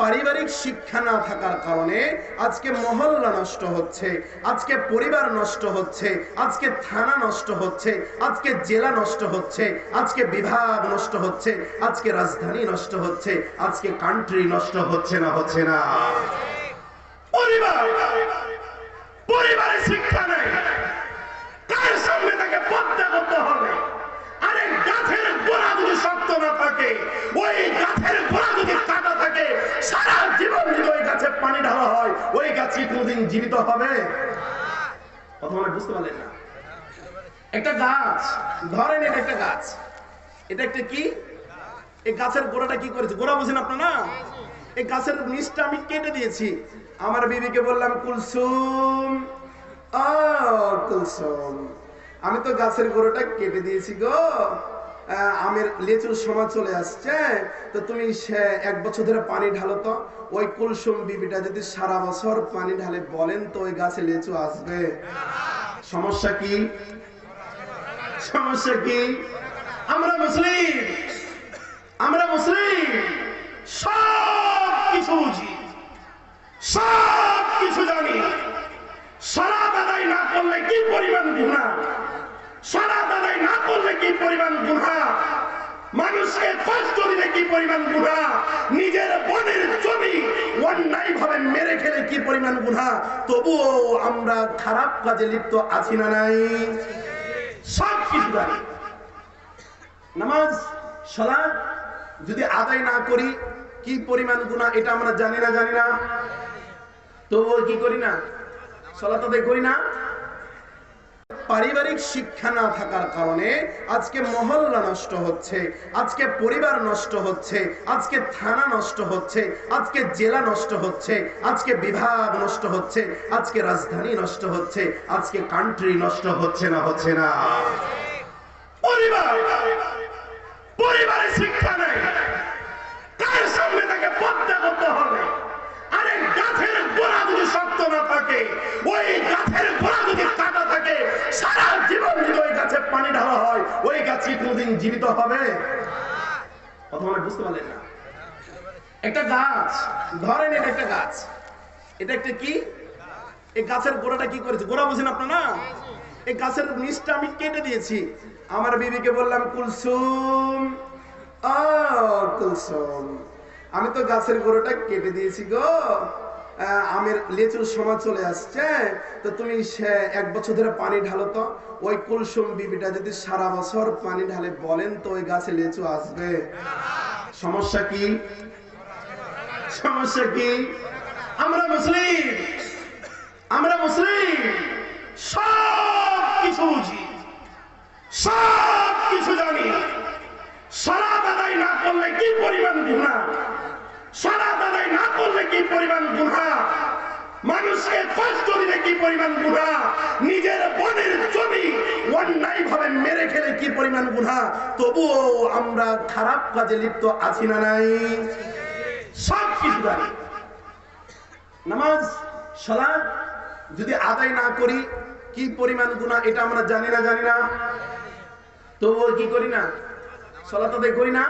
পারিবারিক শিক্ষা না থাকার কারণে আজকে মহল্লা নষ্ট হচ্ছে, আজকে পরিবার নষ্ট হচ্ছে, আজকে থানা নষ্ট হচ্ছে, আজকে জেলা নষ্ট হচ্ছে, আজকে বিভাগ নষ্ট হচ্ছে, আজকে রাজধানী নষ্ট হচ্ছে, আজকে কান্ট্রি নষ্ট হচ্ছে না হচ্ছে না। পরিবার শিক্ষা নেই। আরে গাছের গোড়া যদি শক্ত না থাকে, ওই গাছের জীবিত হবে? বুঝতে পারলেন না। একটা গাছ ধরেন এটা একটা গাছ। এটা একটা কি? এই গাছের গোড়াটা কি করেছে? গোড়া বুঝেন এই গাছের নিচটা আমি কেটে দিয়েছি। আমার বিবিকে বললাম, কুলসুম কুলসুম, আমি তো গাছের গোড়াটা কেটে দিয়েছি গো। আমের লেচুর সময় চলে আসছে। তো তুমি সে এক বছর ধরে পানি ঢালো তো, ওই কুলসুম বিবিটা যদি সারা বছর পানি ঢালে বলেন তো ওই গাছে লেচু আসবে। সমস্যা কি? সমস্যা কি? আমরা মুসলিম। আমরা মুসলিম। সব কিছু বুঝি। সব কিছু জানি। সালাত দাদাই না করলে কি পরিমাণ গুণা সালাত দাদাই না করলে কি পরিমাণ গুণা কি পরিমাণ গুণা? নিজের বোনের জমি অন্যায় ভাবে মেরে খেলে কি পরিমাণ গুণা? তবুও আমরা খারাপ কাজে লিপ্ত আছি না নাই? সব কিছু জানি। নামাজ সালাদ যদি আদায় না করি, কি পরিমাণ গুণা এটা আমরা জানি না জানি না। তবুও কি করি না? সালাত আদায় করি না? পারিবারিক শিক্ষা না থাকার কারণে আজকে মহল্লা নষ্ট হচ্ছে, আজকে পরিবার নষ্ট হচ্ছে, আজকে থানা নষ্ট হচ্ছে, আজকে জেলা নষ্ট হচ্ছে, আজকে বিভাগ নষ্ট হচ্ছে, আজকে রাজধানী নষ্ট হচ্ছে, আজকে কান্ট্রি নষ্ট হচ্ছে না হচ্ছে না। পরিবার, পরিবারে শিক্ষা নেই। হবে একটা গাছ, ধরেন এটা একটা গাছ। এটা একটা কি? এই গাছের গোড়াটা কি করেছে? গোড়া বুঝেন এই গাছের নিচটা আমি কেটে দিয়েছি। আমার বিবিকে বললাম, কুলসুম কুলসুম, আমি তো গাছের গোড়াটা কেটে দিয়েছি গো। আমের লেচুর সময় চলে আসছে। তো তুমি সে এক বছর ধরে পানি ঢালো তো, ওই কুলসুম বিবিটা যদি সারা বছর পানি ঢালে বলেন তো ওই গাছে লেচু আসবে। সমস্যা কি? সমস্যা কি? আমরা মুসলিম। আমরা মুসলিম। সব কিছু বুঝি। সব কিছু জানি। সালাত দাদাই না করলে কি পরিমাণ গুণা সালাত দাদাই না করলে কি পরিমাণ গুণা মানুষকে কষ্ট দিলে কি পরিমাণ গুণা? নিজের বোনের জমি অন্যায় ভাবে মেরে খেলে কি পরিমাণ গুণা? তবুও আমরা খারাপ কাজে লিপ্ত আছি না নাই? সব কিছু জানি। নামাজ সালাদ যদি আদায় না করি, কি পরিমাণ গুণা এটা আমরা জানি না জানি না। তবুও কি করি না? সালাত আদায় করি না?